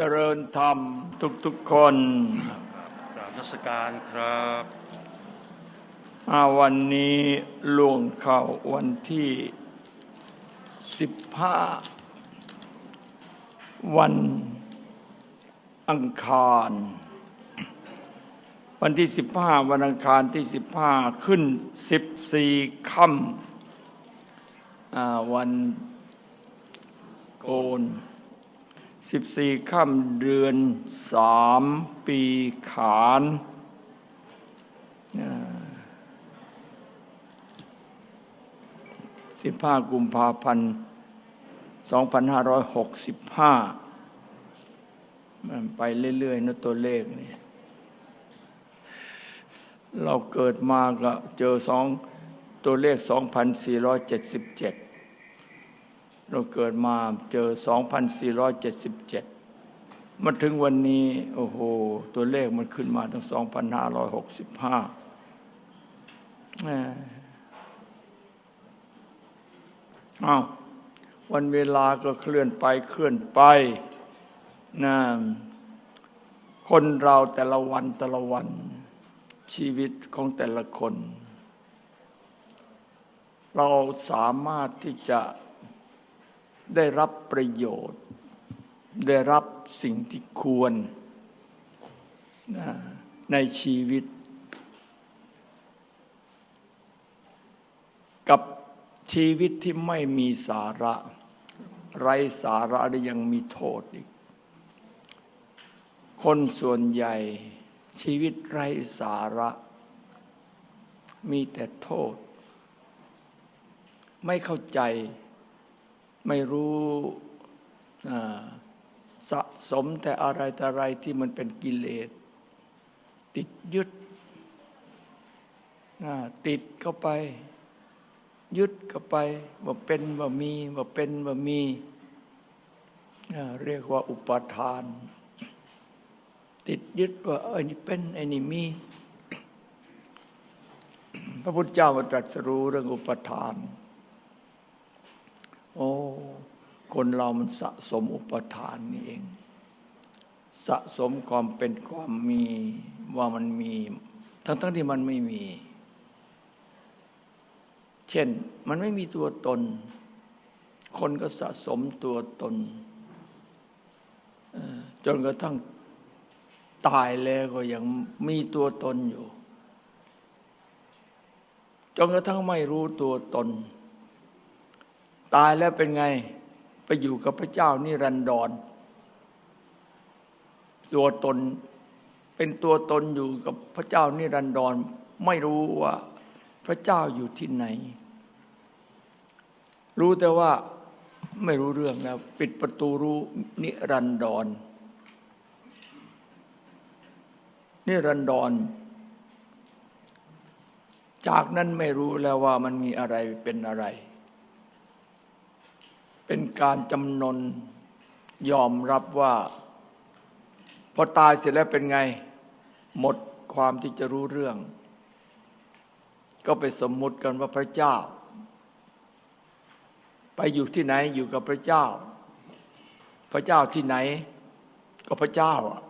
เจริญธรรมทุกๆคนกราบนมัสการครับอาวันนี้ล่วงเข้าวันที่สิบห้าวันอังคาร วันที่สิบห้าวันอังคารที่สิบห้าขึ้นสิบสี่ค่ำอ่าวันโกน สิบสี่ค่ำเดือนสามปีขานสิบห้ากุมภาพันธ์สองพันห้าร้อยหกสิบห้ามันไปเรื่อยๆนะตัวเลขนี่เราเกิดมาก็เจอสองตัวเลข2,477เจ็ดสิบเจ็ด เราเกิดมาเจอ 2,477 มาถึงวันนี้ โอ้โห ตัวเลขมันขึ้นมาตั้ง 2,565แหมอ้าววันเวลาก็เคลื่อนไปเคลื่อนไปนะคนเราแต่ละวันแต่ละวัน ชีวิตของแต่ละคน เราสามารถที่จะ ได้รับประโยชน์ ได้รับสิ่งที่ควรในชีวิต กับชีวิตที่ไม่มีสาระ ไรสาระและยังมีโทษอีก คนส่วนใหญ่ชีวิตไรสาระ มีแต่โทษ ไม่เข้าใจ ไม่รู้สะสมแต่อะไรแต่อะไรที่มันเป็นกิเลส ติดยึดติดเข้าไป ยึดเข้าไปว่าเป็นว่ามีว่าเป็นว่ามีเรียกว่าอุปทาน ติดยึดว่าไอ้นี่เป็นไอ้นี่มี พระพุทธเจ้าตรัสรู้เรื่องอุปทาน โอ้คนเรามันสะสมอุปทานนี่เอง สะสมความเป็นความมีว่ามันมี ทั้งๆทที่มันไม่มี เช่นมันไม่มีตัวตน คนก็สะสมตัวตน จนกระทั่งตายแล้วก็ยังมีตัวตนอยู่ จนกระทั่งไม่รู้ตัวตน ตายแล้วเป็นไง ไปอยู่กับพระเจ้านิรันดร ตัวตนเป็นตัวตนอยู่กับพระเจ้านิรันดร ไม่รู้ว่าพระเจ้าอยู่ที่ไหน รู้แต่ว่าไม่รู้เรื่องแล้ว ปิดประตูรู้นิรันดร นิรันดร จากนั้นไม่รู้แล้วว่ามันมีอะไรเป็นอะไร เป็นการจำนนยอมรับว่า พอตายเสร็จแล้วเป็นไง หมดความที่จะรู้เรื่อง ก็ไปสมมุติกันว่าพระเจ้า ไปอยู่ที่ไหนอยู่กับพระเจ้า พระเจ้าที่ไหน ก็พระเจ้าอะ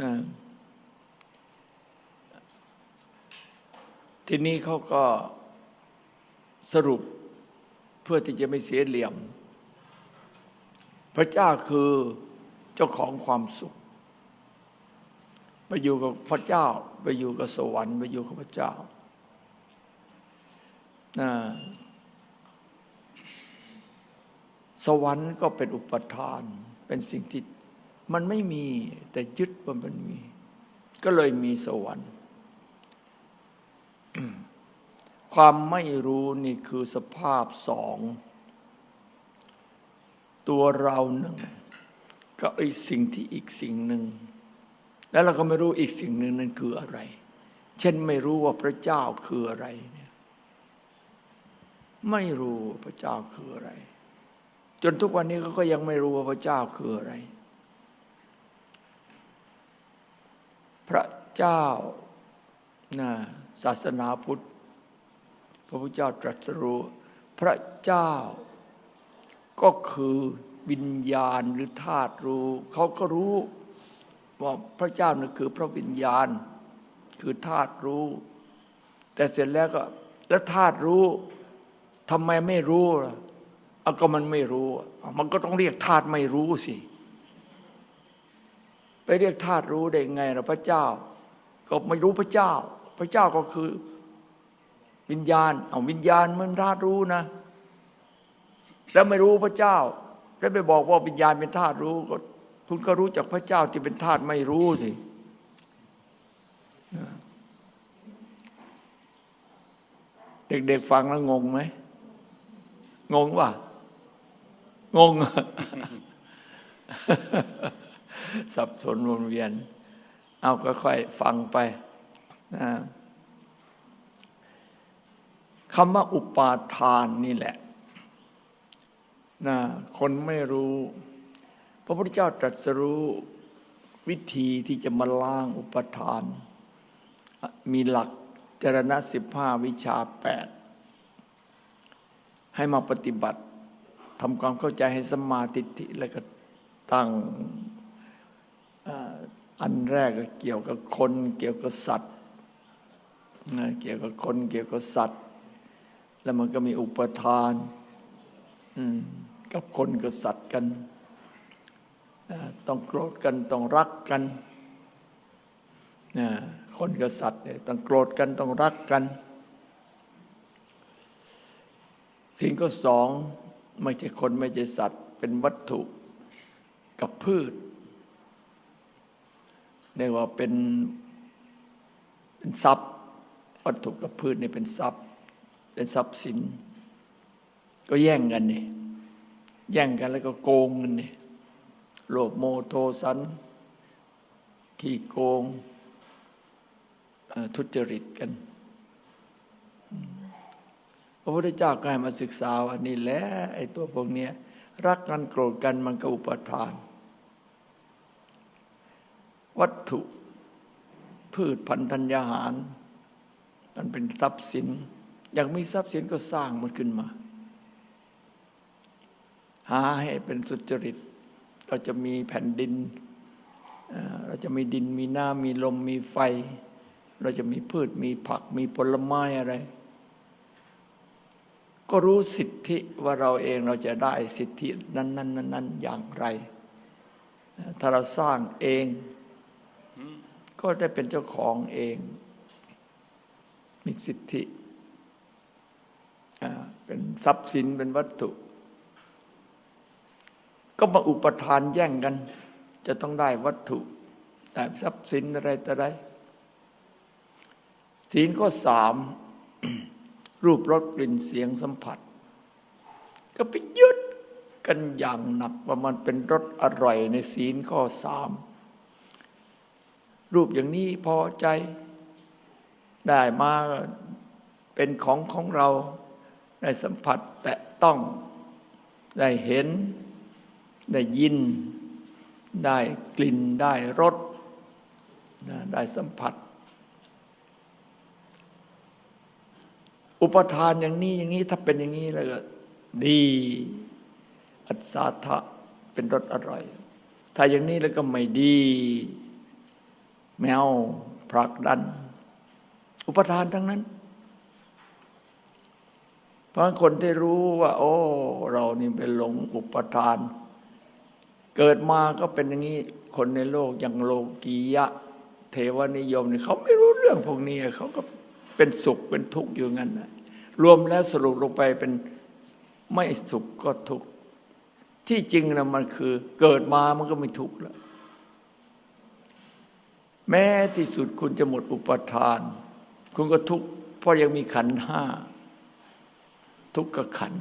นะทีนี้เขาก็สรุป เพื่อที่จะไม่เสียเหลี่ยม พระเจ้าคือเจ้าของความสุข ไปอยู่กับพระเจ้า ไปอยู่กับสวรรค์ไปอยู่กับพระเจ้านะสวรรค์ก็เป็นอุปทาน เป็นสิ่งที่มันไม่มีแต่ยึดว่ามันมี ก็เลยมีสวรรค์ ความไม่รู้นี่คือสภาพสอง ตัวเราหนึ่งก็อีกสิ่งที่อีกสิ่งหนึ่ง แล้วเราก็ไม่รู้อีกสิ่งหนึ่งนั้นคืออะไร เช่นไม่รู้ว่าพระเจ้าคืออะไรเนี่ยไม่รู้พระเจ้าคืออะไร จนทุกวันนี้เขาก็ยังไม่รู้ว่าพระเจ้าคืออะไร พระเจ้านะศาสนาพุทธ พระพุทธเจ้าตรัสรู้พระเจ้า ก็คือวิญญาณหรือธาตุรู้ เขาก็รู้ว่าพระเจ้านี่คือพระวิญญาณ คือธาตุรู้ แต่เสร็จแล้วก็ แล้วธาตุรู้ทำไมไม่รู้ล่ะเอาก็มันไม่รู้ มันก็ต้องเรียกธาตุไม่รู้สิ ไปเรียกธาตุรู้ได้ไงล่ะพระเจ้า ก็ไม่รู้พระเจ้า พระเจ้าก็คือ วิญญาณ เอาวิญญาณมันธาตุรู้นะ แล้วไม่รู้พระเจ้า แล้วไปบอกว่าวิญญาณเป็นธาตุรู้ก็คุณก็รู้จักพระเจ้าที่เป็นธาตุไม่รู้สิเด็กๆฟังแล้วงงไหมงงว่ะงง สับสนวนเวียน เอาค่อยๆฟังไปนะ คำว่าอุปาทานนี่แหละนะคนไม่รู้ พระพุทธเจ้าตรัสรู้วิธีที่จะมาล้างอุปทาน มีหลักจรณะสิบห้าวิชาแปดให้มาปฏิบัติทำความเข้าใจให้สมาติฐิแล้วก็ตั้งอันแรกก็เกี่ยวกับคน เกี่ยวกับสัตว์นะเกี่ยวกับคนเกี่ยวกับสัตว์ แล้วมันก็มีอุปทานกับคนกับสัตว์กัน ต้องโกรธกันต้องรักกัน คนกับสัตว์เนี่ยต้องโกรธกันต้องรักกันสิ่งก็สองไม่ใช่คนไม่ใช่สัตว์ เป็นวัตถุกับพืชเรียกว่าเป็นเป็นทรัพย์ วัตถุกับพืชนี่เป็นทรัพย์ เป็นทรัพย์สิน ก็แย่งกันนี่แย่งกันแล้วก็โกงกันนี่โลภโมโทสัน ขี้โกงทุจริตกันพระพุทธเจ้าก็ให้มาศึกษาว่านี่แหละไอ้ตัวพวกเนี้ยรักกันโกรธกันมันก็อุปทาน วัตถุพืชพันธัญญาหาร มันเป็นทรัพย์สิน อยากมีทรัพย์สินก็สร้างมันขึ้นมา หาให้เป็นสุจริต เราจะมีแผ่นดิน เราจะมีดินมีน้ำมีลมมีไฟ เราจะมีพืชมีผักมีผลไม้อะไร ก็รู้สิทธิว่าเราเองเราจะได้สิทธินั้นนั้นนั้นนั้นอย่างไร ถ้าเราสร้างเอง ก็ได้เป็นเจ้าของเอง มีสิทธิ เป็นทรัพย์สินเป็นวัตถุ ก็มาอุปทานแย่งกัน จะต้องได้วัตถุแต่ทรัพย์สินอะไรต่อไรศีลข้อสามรูปรสกลิ่นเสียงสัมผัส ก็ไปยึดกันอย่างหนักว่ามันเป็นรสอร่อยในศีลข้อสามรูปอย่างนี้พอใจได้มาเป็นของของเรา ได้สัมผัสแตะต้องได้เห็น ได้ยิน ได้กลิ่นได้รสได้สัมผัส อุปทานอย่างนี้อย่างนี้ถ้าเป็นอย่างนี้แล้วก็ดี อัศทะเป็นรสอร่อย ถ้าอย่างนี้แล้วก็ไม่ดีแมวผลักดัน อุปทานทั้งนั้น เพราะคนที่รู้ว่า โอ้ เรานี่เป็นหลงอุปทาน เกิดมาก็เป็นอย่างนี้คนในโลกอย่างโลกียะ เทวนิยมนี่เขาไม่รู้เรื่องพวกนี้เขาก็เป็นสุขเป็นทุกข์อยู่งั้นนะรวมแล้วสรุปลงไปเป็นไม่สุขก็ทุกข์ที่จริงนะมันคือ เกิดมามันก็ไม่ทุกข์แล้วแม้ที่สุดคุณจะหมดอุปทาน คุณก็ทุกข์เพราะยังมีขันห้า ทุกข์กับขัน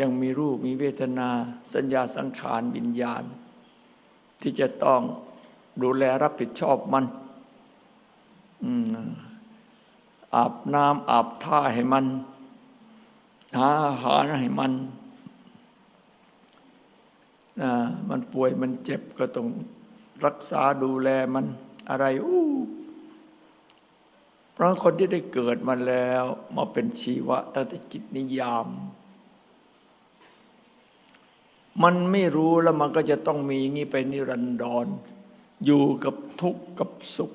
ยังมีรูปมีเวทนา สัญญาสังขารวิญญาณ ที่จะต้องดูแลรับผิดชอบมันอาบน้ำอาบท่าให้มัน หาอาหารให้มันมันป่วยมันเจ็บก็ต้องรักษาดูแลมันอะไรอู้ ราะคนที่ได้เกิดมาแล้วมาเป็นชีวะตั้งแต่จิตนิยาม มันไม่รู้แล้วมันก็จะต้องมีอย่างนี้ไปนิรันดรอยู่กับทุกข์กับสุข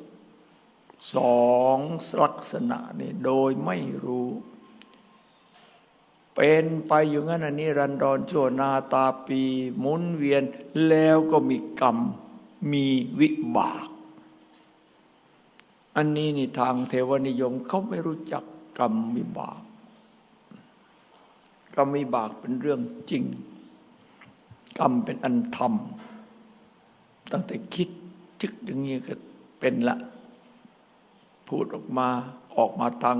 สองลักษณะนี่โดยไม่รู้ เป็นไปอยู่งั้นอันนี้รันดรชั่วนาตาปีหมุนเวียนแล้วก็มีกรรมมีวิบาก อันนี้นี่ทางเทวนิยมเขาไม่รู้จักกรรมวิบากกรรมวิบากเป็นเรื่องจริง กรรมเป็นอันธรรม ตั้งแต่คิดทึกอย่างนี้ก็เป็นละ พูดออกมาออกมาทาง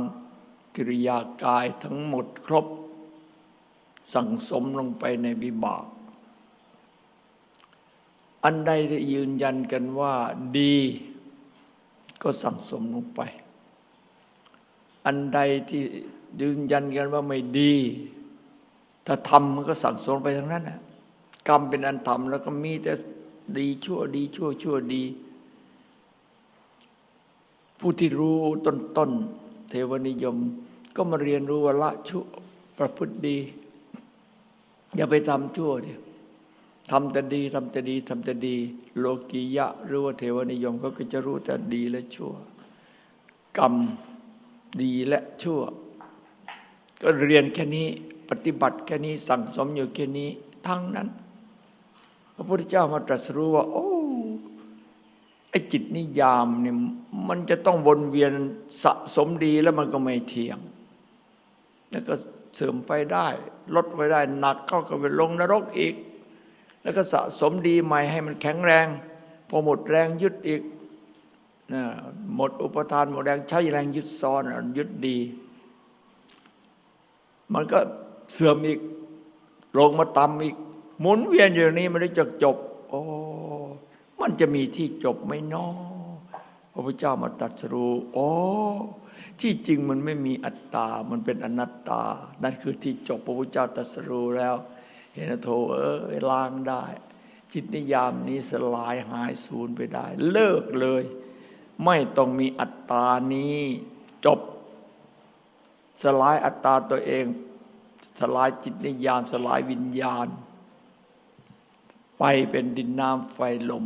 กิริยากายทั้งหมดครบ สั่งสมลงไปในวิบาก อันใดที่ยืนยันกันว่าดี ก็สั่งสมลงไป อันใดที่ยืนยันกันว่าไม่ดี ถ้าทำมันก็สั่งสมไปทั้งนั้นนะกรรมเป็นอันทำแล้วก็มีแต่ดีชั่วดีชั่วชั่วดี ผู้ที่รู้ต้นต้นเทวนิยม ก็มาเรียนรู้ว่าละชั่วประพฤติดี อย่าไปทำชั่วเดียว ทำแต่ดีทำแต่ดีทำแต่ดี โลกียะหรือว่าเทวนิยมเขาก็จะรู้แต่ดีและชั่ว กรรมดีและชั่ว ก็เรียนแค่นี้ปฏิบัติแค่นี้สั่งสมอยู่แค่นี้ทั้งนั้น พระพุทธเจ้ามาตรัสรู้ว่า โอ้ไอจิตนิยามเนี่ยมันจะต้องวนเวียนสะสมดีแล้วมันก็ไม่เที่ยง แล้วก็เสื่อมไปได้ ลดไปได้หนักเข้าก็ไปลงนรกอีก แล้วก็สะสมดีใหม่ให้มันแข็งแรง พอหมดแรงยึดอีกนะหมดอุปทานหมดแรงใช้แรงยึดซ้อนยึดดี มันก็เสื่อมอีกลงมาต่ำอีก หมุนเวียนอย่างนี้มันได้จะจบโอ้มันจะมีที่จบไหม่นอพระพุทธเจ้ามาตรัสรู้โอ้ที่จริงมันไม่มีอัตตา มันเป็นอนัตตา นั่นคือที่จบพระพุทธเจ้าตรัสรู้แล้ว เห็นโทเออล้างได้ จิตนิยามนี้สลายหายสูญไปได้ เลิกเลย ไม่ต้องมีอัตตานี้จบ สลายอัตตาตัวเอง สลายจิตนิยาม สลายวิญญาณ ไปเป็นดินน้ำไฟลม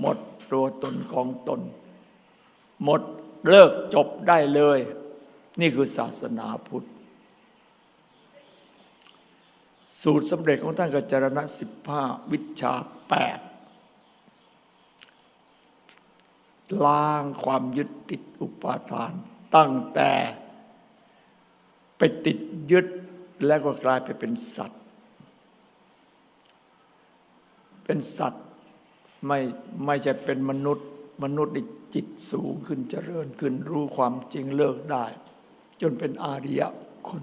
หมดตัวตนของตน หมดเลิกจบได้เลย นี่คือศาสนาพุทธ สูตรสำเร็จของท่านกัจจรณะสิบห้าวิชาแปดล้างความยึดติดอุปาทาน ตั้งแต่ไปติดยึดแล้วก็กลายไปเป็นสัตว์ เป็นสัตว์ไม่ไม่ใช่เป็นมนุษย์ มนุษย์นี่จิตสูงขึ้นเจริญขึ้นรู้ความจริงเลิกได้ จนเป็นอาริยะคน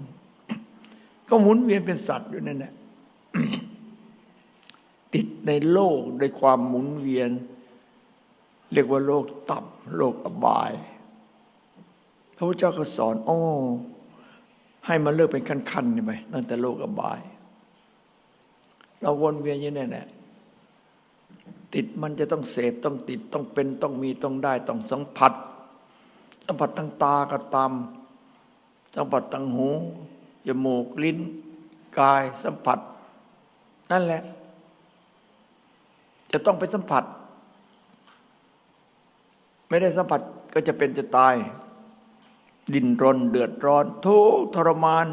ก็หมุนเวียนเป็นสัตว์อยู่นั่นแหละติดในโลกในความหมุนเวียน เรียกว่าโลกต่ำโลกอบายพระพุทธเจ้าก็สอนโอ้ให้มันเลิกเป็นขั้นๆไปตั้งแต่โลกอบาย เราวนเวียนอย่างนี้แหละติดมันจะต้องเสพต้องติดต้องเป็นต้องมีต้องได้ต้องสัมผัส สัมผัสทางตาก็ตามสัมผัสทางหู จมูกลิ้น กายสัมผัส นั่นแหละ จะต้องไปสัมผัส ไม่ได้สัมผัสก็จะเป็นจะตาย ดินรนเดือดร้อนทุกทรมาน